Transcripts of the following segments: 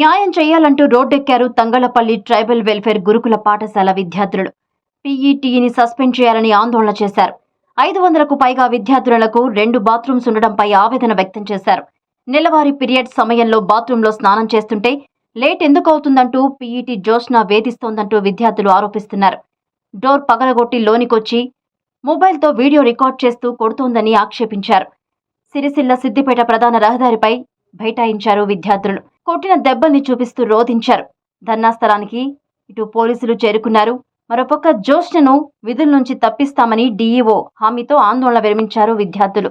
న్యాయం చేయాలంటూ రోడ్డెక్కారు Thangallapalli tribal welfare గురుకుల పాఠశాల విద్యార్థులు. పీఈటీని సస్పెండ్ చేయాలని ఆందోళన చేశారు. ఐదు వందలకు పైగా విద్యార్థులకు రెండు బాత్రూమ్స్ ఉండడంపై ఆవేదన వ్యక్తం చేశారు. నెలవారీ పీరియడ్ సమయంలో బాత్రూంలో స్నానం చేస్తుంటే లేట్ ఎందుకు అవుతుందంటూ పీఈటీ జోష్న వేధిస్తోందంటూ విద్యార్థులు ఆరోపిస్తున్నారు. డోర్ పగలగొట్టి లోనికొచ్చి మొబైల్తో వీడియో రికార్డ్ చేస్తూ కొడుతోందని ఆక్షేపించారు. సిరిసిల్ల సిద్దిపేట ప్రధాన రహదారిపై బైఠాయించారు విద్యార్థులు. కొట్టిన దెబ్బల్ని చూపిస్తూ రోధించారు. ధర్నా స్థలానికి ఇటు పోలీసులు చేరుకున్నారు. మరోపక్క జోష్ను విధుల నుంచి తప్పిస్తామని డీఈఓ హామీతో ఆందోళన విరమించారు విద్యార్థులు.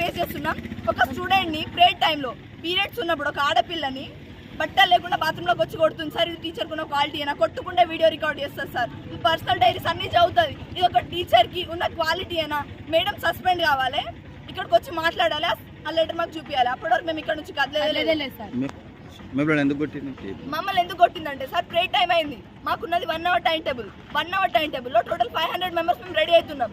ఫేస్ చేస్తున్నాం. ఒక స్టూడెంట్ని ప్రేయర్ టైంలో పీరియడ్స్ ఉన్నప్పుడు ఒక ఆడపిల్లని బట్టలు లేకుండా బాత్రూంలోకి వచ్చి కొడుతుంది. సార్ ఇది టీచర్కి ఉన్న క్వాలిటీ అయినా కొట్టుకుంటే వీడియో రికార్డ్ చేస్తారు సార్. పర్సనల్ డైరీస్ అన్నీ చదువుతుంది. ఇది ఒక టీచర్కి ఉన్న క్వాలిటీ అయినా మేడం సస్పెండ్ కావాలి. ఇక్కడికి వచ్చి మాట్లాడాలి? ఆ లెటర్ మాకు చూపించాలి అప్పటి వరకు మేము ఇక్కడ నుంచి కదలేదు సార్. మిమ్మల్ని ఎందుకు కొట్టింది? మమ్మల్ని ఎందుకు కొట్టిందంటే సార్ ప్రే టైం అయింది. మాకున్నది one hour time table one hour time టేబుల్లో టోటల్ ఫైవ్ హండ్రెడ్ మెంబర్స్ మేము రెడీ అవుతున్నాం.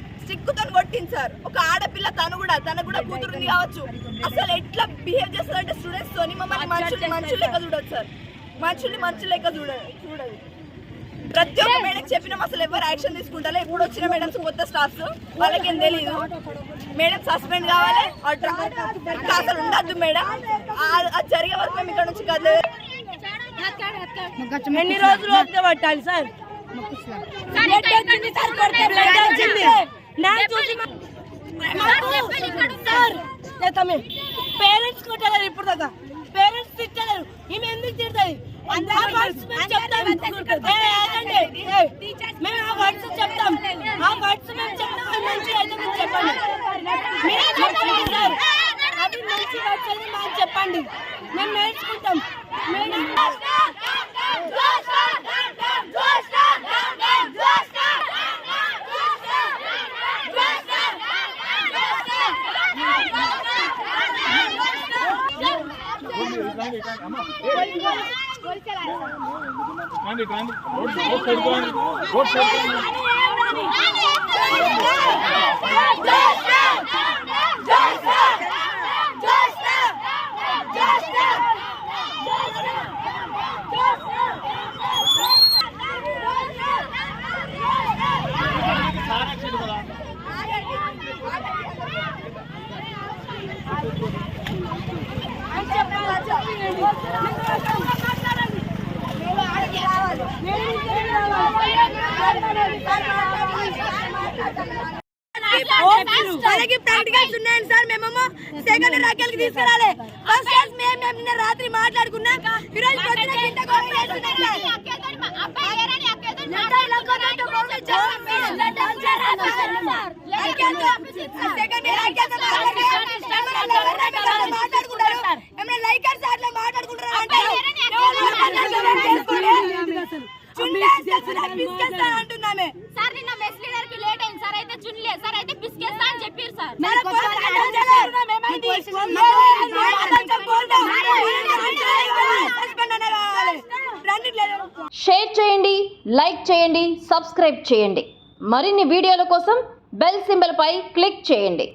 సిక్కుతో కొట్టింది సార్. ఒక ఆడపిల్ల తను కూడా తను కూడా కూతురుంది కావచ్చు. అసలు ఎట్లా బిహేవ్ చేస్తారంటే స్టూడెంట్స్ తోని మమ్మల్ని మనుషులు మనుషులు లెక్క చూడదు సార్. మనుషుల్ని మనుషులు లెక్క చూడ చూడదు. ప్రతి ఒక్క మేడం చెప్పినాం అసలు ఎవరు యాక్షన్ తీసుకుంటారో? ఇప్పుడు వచ్చిన మేడమ్స్ కొత్త స్టాఫ్స్ వాళ్ళకేం తెలియదు మేడం సస్పెండ్ కావాలి. అసలు ఉండద్దు మేడం. ఆ- అది జరిగే వరకు మేము ఇక్కడ నుంచి కదలేదు ఎన్ని రోజులు ఓపిక పట్టాలి సార్? బ్లడ్ వచ్చింది సార్ కొడితే బ్లడ్ వచ్చింది నా చూసి సార్ లేతమే పేరెంట్స్ కొట్టలేరు ఇప్పుడు దాకా. పేరెంట్స్ తిట్టలేరు. ఈమె ఎందుకు తిడతాయి మేము మేము ఆ వర్డ్స్ చెప్తాం. ఆ వర్డ్స్ మేము చెప్తాం. అది మంచి అయితే మీరు చెప్పండి. మీరు చెప్పండి సార్. అది మంచి వర్డ్స్ అయితే మాకు చెప్పండి. మేము నేర్చుకుంటాం. కాండి కాండి కాండి రోడ్ సైడ్ కాండి రోడ్ సైడ్ Thank you. మనకి ప్రాక్టికల్స్ ఉన్నాయండి సార్ మేమేమో సెకండ్ ఫస్ట్ క్లాస్ మేము మేము నిన్న రాత్రి మాట్లాడుకున్నాం పొద్దున గింట సెకండ్ షేర్ చేయండి లైక్ చేయండి సబ్స్క్రైబ్ చేయండి మరిన్ని వీడియోల కోసం బెల్ సింబల్ పై క్లిక్ చేయండి